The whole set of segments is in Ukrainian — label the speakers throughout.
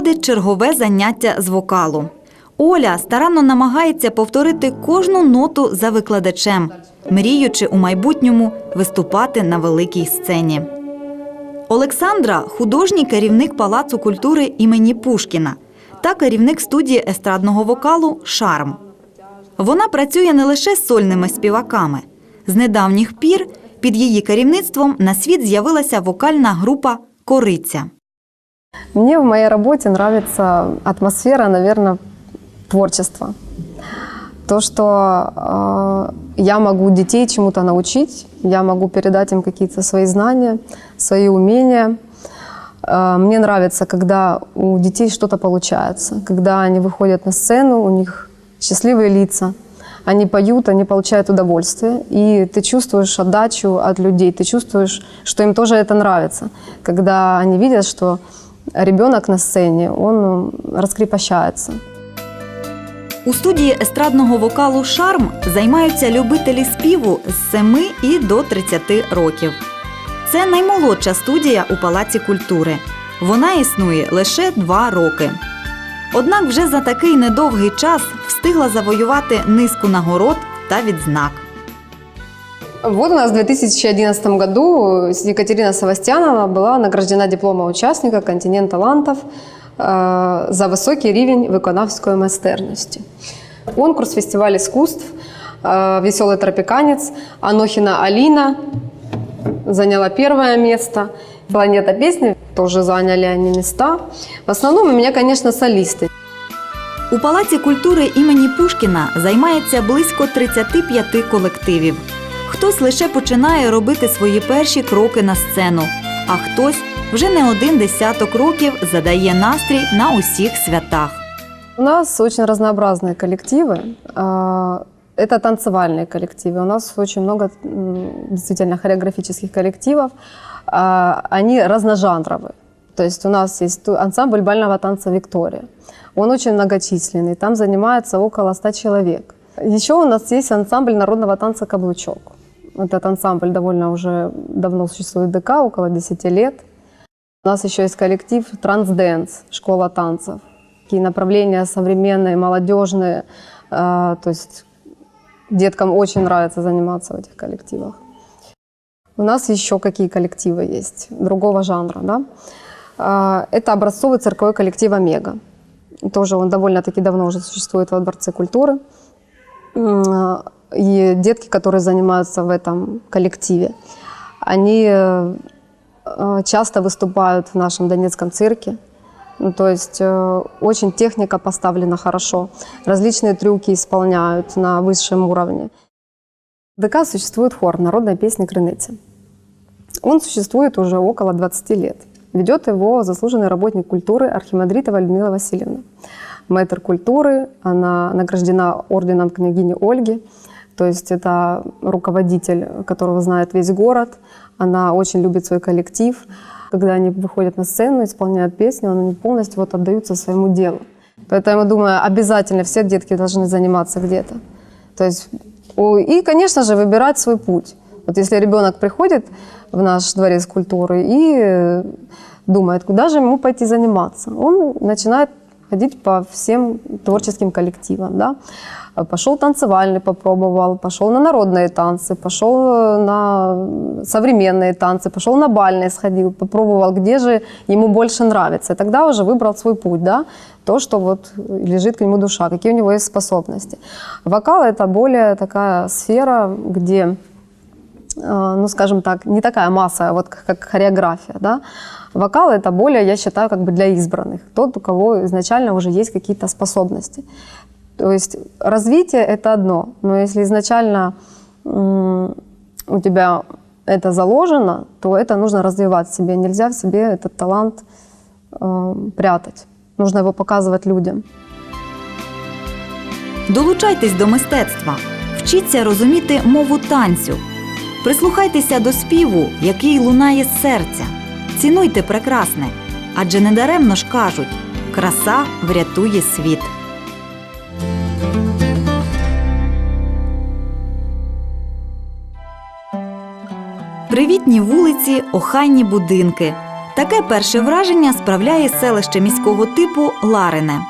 Speaker 1: проводить чергове заняття з вокалу. Оля старанно намагається повторити кожну ноту за викладачем, мріючи у майбутньому виступати на великій сцені. Олександра художній керівник Палацу культури імені Пушкіна та керівник студії естрадного вокалу Шарм. Вона працює не лише з сольними співаками. З недавніх пір під її керівництвом на світ з'явилася вокальна група Кориця.
Speaker 2: Мне в моей работе нравится атмосфера, наверное, творчества. То, что э, я могу детей чему-то научить, я могу передать им какие-то свои знания, свои умения. Э, мне нравится, когда у детей что-то получается, когда они выходят на сцену, у них счастливые лица, они поют, они получают удовольствие, и ты чувствуешь отдачу от людей, ты чувствуешь, что им тоже это нравится, когда они видят, что ребенок на сцене, он м, раскрепощается.
Speaker 1: У студії естрадного вокалу Шарм займаються любителі співу з 7 і до 30 років. Це наймолодша студія у Палаці культури. Вона існує лише два роки. Однак вже за такий недовгий час встигла завоювати низку нагород та відзнак.
Speaker 2: Вот у нас в 2011 году Екатерина Савастьянова была награждена дипломом участника «Континент талантов» э, за высокий рівень виконавської майстерності. Конкурс фестиваль искусств э, «Веселый тропиканец» Анохина Алина заняла первое место. «Планета песни» тоже заняли они места. В основном у меня, конечно, солисты.
Speaker 1: У Палаці культури імені Пушкіна займається близько 35 колективів. Хтось лише починає робити свої перші кроки на сцену, а хтось вже не один десяток років задає настрій на усіх святах.
Speaker 2: У нас очень разнообразные коллективы. А, Это танцевальные коллективы. У нас очень много м, действительно хореографических коллективов. А, Они разножанровые. То есть у нас есть ту- ансамбль бального танца «Виктория». Он очень многочисленный. Там занимается около 100 человек. Еще у нас есть ансамбль народного танца «Каблучок». Этот ансамбль довольно уже давно существует ДК, около 10 лет. У нас еще есть коллектив «Трансденс», школа танцев. Такие направления современные, молодежные. А, То есть деткам очень нравится заниматься в этих коллективах. У нас еще какие коллективы есть другого жанра. Да? А, Это образцовый цирковой коллектив «Омега». Тоже он довольно-таки давно уже существует во Дворце культуры. И детки, которые занимаются в этом коллективе, они э, часто выступают в нашем Донецком цирке. Ну, то есть э, очень техника поставлена хорошо, различные трюки исполняют на высшем уровне. В ДК существует хор «Народная песня Крыныця». Он существует уже около 20 лет. Ведет его заслуженный работник культуры Архимандритова Людмила Васильевна. Мэтр культуры, она награждена орденом княгини Ольги. То есть это руководитель, которого знает весь город. Она очень любит свой коллектив. Когда они выходят на сцену, исполняют песни, они полностью вот отдаются своему делу. Поэтому, думаю, обязательно все детки должны заниматься где-то. То есть, и, конечно же, выбирать свой путь. Вот если ребенок приходит в наш дворец культуры и думает, куда же ему пойти заниматься, он начинает ходить по всем творческим коллективам. Да? Пошел танцевальный, попробовал, пошел на народные танцы, пошел э, на современные танцы, пошел на бальные, сходил, попробовал, где же ему больше нравится. И тогда уже выбрал свой путь, да? то, что вот лежит к нему душа, какие у него есть способности. Вокал – это более такая сфера, где ну, скажем так, не такая масса, вот как- хореография, да. Вокал это более, я считаю, как бы для избранных, тот, у кого изначально уже есть какие-то способности. То есть развитие это одно, но если изначально у тебя это заложено, то это нужно развивать в себе. Нельзя в себе этот талант э, прятать. Нужно его показывать людям.
Speaker 1: Долучайтесь до мистецтва, вчіться розуміти мову танцю, прислухайтеся до співу, який лунає з серця. Цінуйте прекрасне, адже недаремно ж кажуть: краса врятує світ. Привітні вулиці, охайні будинки. Таке перше враження справляє селище міського типу Ларине.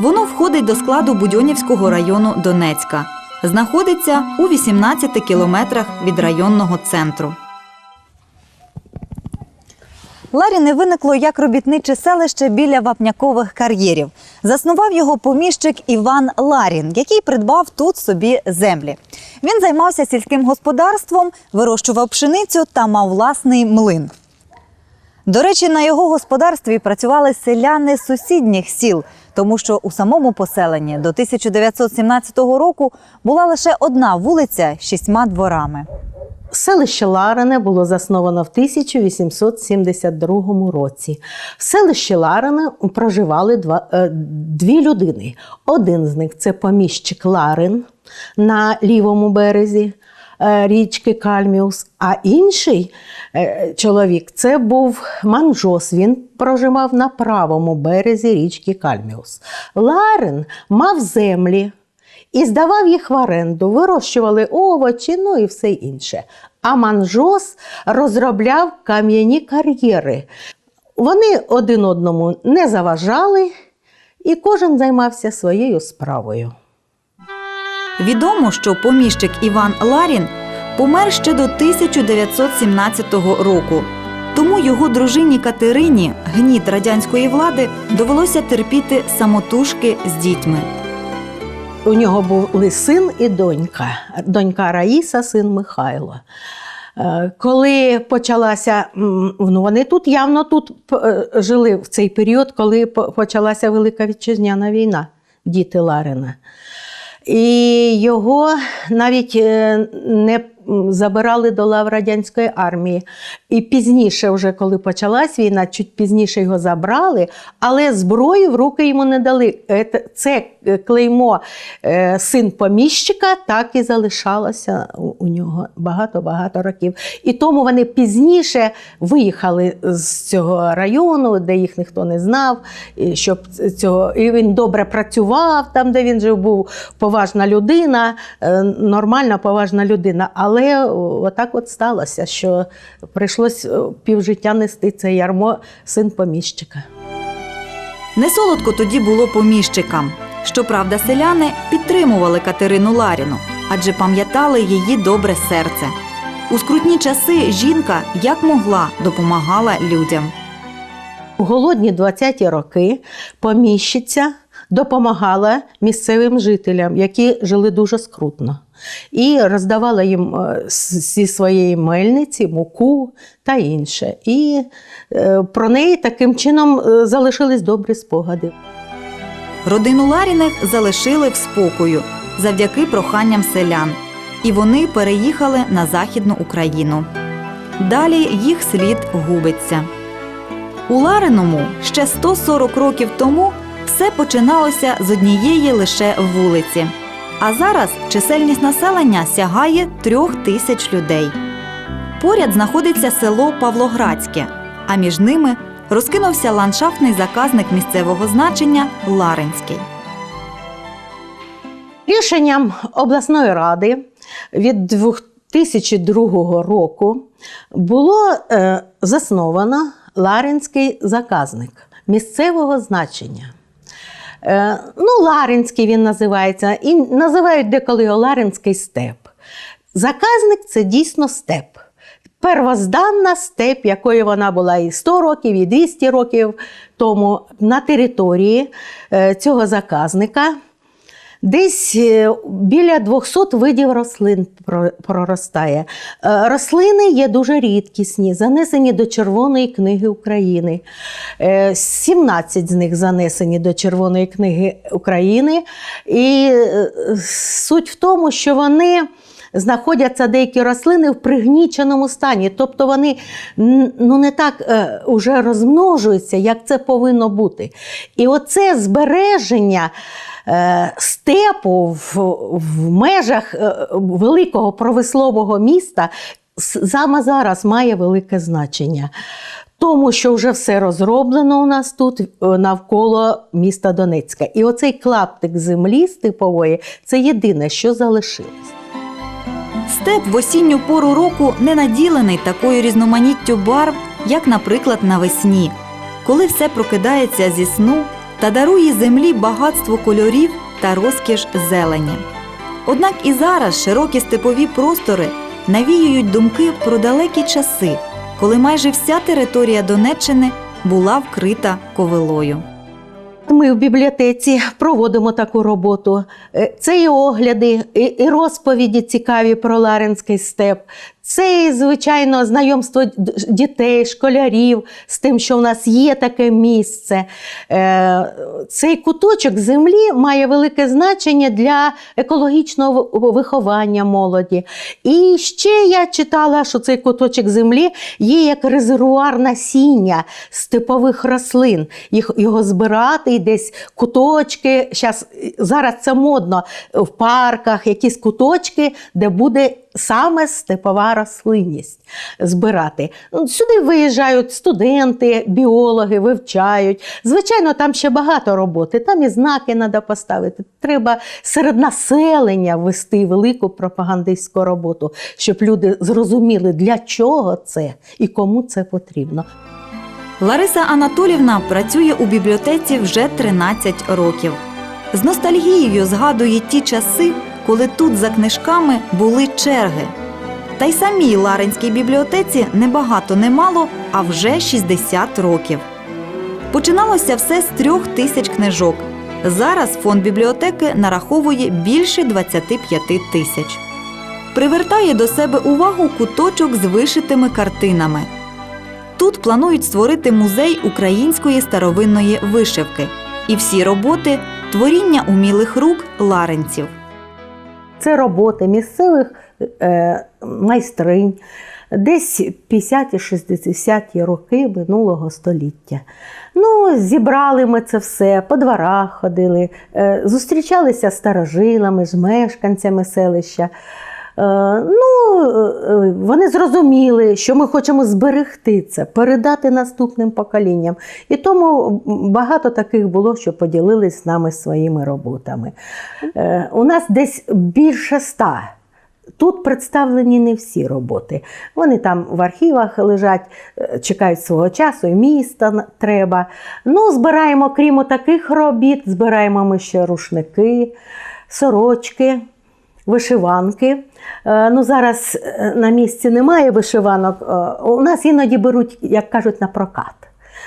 Speaker 1: Воно входить до складу Будьонівського району Донецька. Знаходиться у 18 кілометрах від районного центру. Ларіне виникло як робітниче селище біля вапнякових кар'єрів. Заснував його поміщик Іван Ларін, який придбав тут собі землі. Він займався сільським господарством, вирощував пшеницю та мав власний млин. До речі, на його господарстві працювали селяни сусідніх сіл, тому що у самому поселенні до 1917 року була лише одна вулиця з шістьма дворами.
Speaker 3: Селище Ларине було засновано в 1872 році. В селищі Ларине проживали два, е, дві людини. Один з них це поміщик Ларин на лівому березі річки Кальміус, а інший е, чоловік це був Манжос. Він проживав на правому березі річки Кальміус. Ларин мав землі і здавав їх в оренду, вирощували овочі, ну і все інше. А манжос розробляв кам'яні кар'єри. Вони один одному не заважали, і кожен займався своєю справою.
Speaker 1: Відомо, що поміщик Іван Ларін помер ще до 1917 року. Тому його дружині Катерині, гніт радянської влади, довелося терпіти самотужки з дітьми.
Speaker 3: У нього були син і донька. Донька Раїса, син Михайло. Е, Коли почалася, ну вони тут явно тут е, жили в цей період, коли почалася Велика Вітчизняна війна, діти Ларина. І його навіть е, не забирали до лав радянської армії. І пізніше, вже коли почалась війна, чуть пізніше його забрали, але зброю в руки йому не дали. Це е, клеймо е, син поміщика так і залишалося у- нього багато-багато років. І тому вони пізніше виїхали з цього району, де їх ніхто не знав, щоб цього і він добре працював там, де він жив, був поважна людина, е, нормальна поважна людина. Але о, отак от сталося, що прийшлось е, півжиття нести це ярмо син поміщика.
Speaker 1: Не солодко тоді було поміщикам. Щоправда, селяни підтримували Катерину Ларіну, адже пам'ятали її добре серце. У скрутні часи жінка як могла допомагала людям.
Speaker 3: У голодні 20-ті роки поміщиця допомагала місцевим жителям, які жили дуже скрутно. І роздавала їм е, зі своєї мельниці муку та інше. І е, про неї таким чином е, залишились добрі спогади.
Speaker 1: Родину Ларіних залишили в спокою завдяки проханням селян, і вони переїхали на Західну Україну. Далі їх слід губиться. У Лариному ще 140 років тому все починалося з однієї лише вулиці. А зараз чисельність населення сягає трьох тисяч людей. Поряд знаходиться село Павлоградське, а між ними розкинувся ландшафтний заказник місцевого значення Ларинський.
Speaker 3: Рішенням обласної ради від 2002 року було е, засновано Ларинський заказник місцевого значення. Е, ну, Ларинський він називається, і називають деколи його Ларинський степ. Заказник це дійсно степ. Первозданна степ, якою вона була і 100 років, і 200 років тому на території е, цього заказника. Десь е, біля 200 видів рослин про- проростає. Е, Рослини є дуже рідкісні, занесені до Червоної книги України. Е, 17 з них занесені до Червоної книги України. І е, суть в тому, що вони знаходяться деякі рослини в пригніченому стані. Тобто вони ну, не так е, уже розмножуються, як це повинно бути. І оце збереження е, степу в, в межах е, великого промислового міста саме зараз має велике значення. Тому що вже все розроблено у нас тут е, навколо міста Донецька. І оцей клаптик землі степової це єдине, що залишилось.
Speaker 1: Степ в осінню пору року не наділений такою різноманіттю барв, як, наприклад, навесні, коли все прокидається зі сну та дарує землі багатство кольорів та розкіш зелені. Однак і зараз широкі степові простори навіюють думки про далекі часи, коли майже вся територія Донеччини була вкрита ковилою.
Speaker 3: Ми в бібліотеці проводимо таку роботу. Е, Це і огляди, і, і розповіді цікаві про Ларинський степ. Це, звичайно, знайомство дітей, школярів з тим, що в нас є таке місце. Е, Цей куточок землі має велике значення для екологічного виховання молоді. І ще я читала, що цей куточок землі є як резервуар насіння степових рослин. Їх, його збирати і десь куточки. Зараз це модно в парках, якісь куточки, де буде саме степова рослинність збирати. Ну, Сюди виїжджають студенти, біологи, вивчають. Звичайно, там ще багато роботи. Там і знаки треба поставити. Треба серед населення вести велику пропагандистську роботу, щоб люди зрозуміли, для чого це і кому це потрібно.
Speaker 1: Лариса Анатолівна працює у бібліотеці вже 13 років. З ностальгією згадує ті часи, коли тут за книжками були черги. Та й самій Ларинській бібліотеці небагато немало, а вже 60 років. Починалося все з трьох тисяч книжок. Зараз фонд бібліотеки нараховує більше 25 тисяч. Привертає до себе увагу куточок з вишитими картинами. Тут планують створити музей української старовинної вишивки. І всі роботи творіння умілих рук ларинців.
Speaker 3: Це роботи місцевих е, майстринь, десь 50-60-ті роки минулого століття. Ну, зібрали ми це все, по дворах ходили, е, зустрічалися з старожилами, з мешканцями селища. Е, Ну, е, вони зрозуміли, що ми хочемо зберегти це, передати наступним поколінням. І тому багато таких було, що поділились з нами своїми роботами. Е, У нас десь більше ста. Тут представлені не всі роботи. Вони там в архівах лежать, е, чекають свого часу, і міста треба. Ну, збираємо, крім таких робіт, збираємо ми ще рушники, сорочки, вишиванки. Е, Ну, зараз е, на місці немає вишиванок. Е, У нас іноді беруть, як кажуть, на прокат.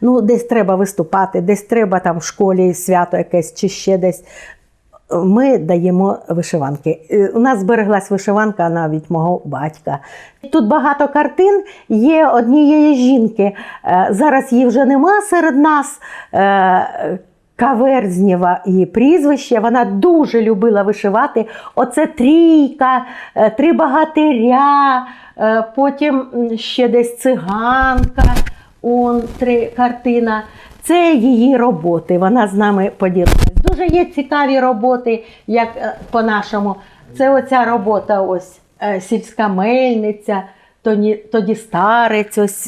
Speaker 3: Ну, десь треба виступати, десь треба там в школі свято якесь чи ще десь. Ми даємо вишиванки. У нас збереглась вишиванка навіть мого батька. Тут багато картин є однієї жінки. Зараз її вже нема серед нас. Каверзнєва її прізвище. Вона дуже любила вишивати. Оце трійка, е, три богатиря, е, потім ще десь циганка. Он три картина. Це її роботи. Вона з нами поділилась. Дуже є цікаві роботи, як е, по-нашому. Це оця робота, ось сільська мельниця, тоді, старець. Ось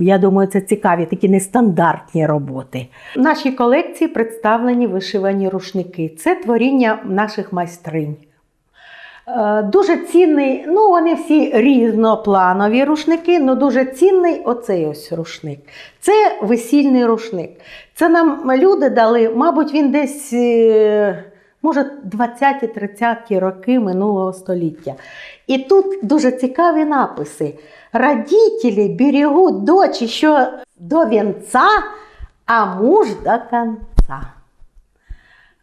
Speaker 3: я думаю, це цікаві, такі нестандартні роботи. В нашій колекції представлені вишивані рушники. Це творіння наших майстринь. Е, Дуже цінний, ну вони всі різнопланові рушники, але дуже цінний оцей ось рушник. Це весільний рушник. Це нам люди дали, мабуть, він десь, е, може, 20-30 роки минулого століття. І тут дуже цікаві написи. Родителі берегуть дочі, що до вінця, а муж до конца.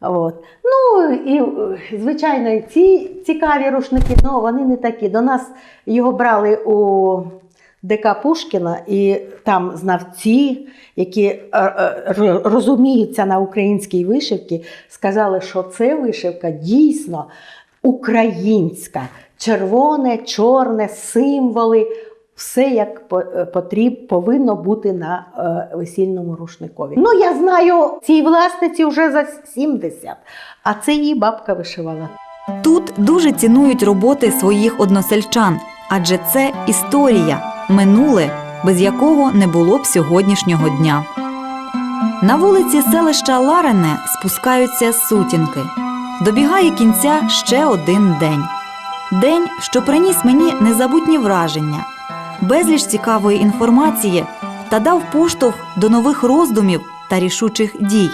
Speaker 3: От. Ну і е, звичайно, ці цікаві рушники, але вони не такі. До нас його брали у ДК Пушкіна, і там знавці, які е, е, розуміються на українській вишивці, сказали, що це вишивка дійсно українська. Червоне, чорне, символи. Все як е, потріб, повинно бути на весільному рушникові. Ну, я знаю цій власниці вже за 70, а це її бабка вишивала.
Speaker 1: Тут дуже цінують роботи своїх односельчан, адже це історія, минуле, без якого не було б сьогоднішнього дня. На вулиці селища Ларене спускаються сутінки. Добігає кінця ще один день. День, що приніс мені незабутні враження, безліч цікавої інформації та дав поштовх до нових роздумів та рішучих дій.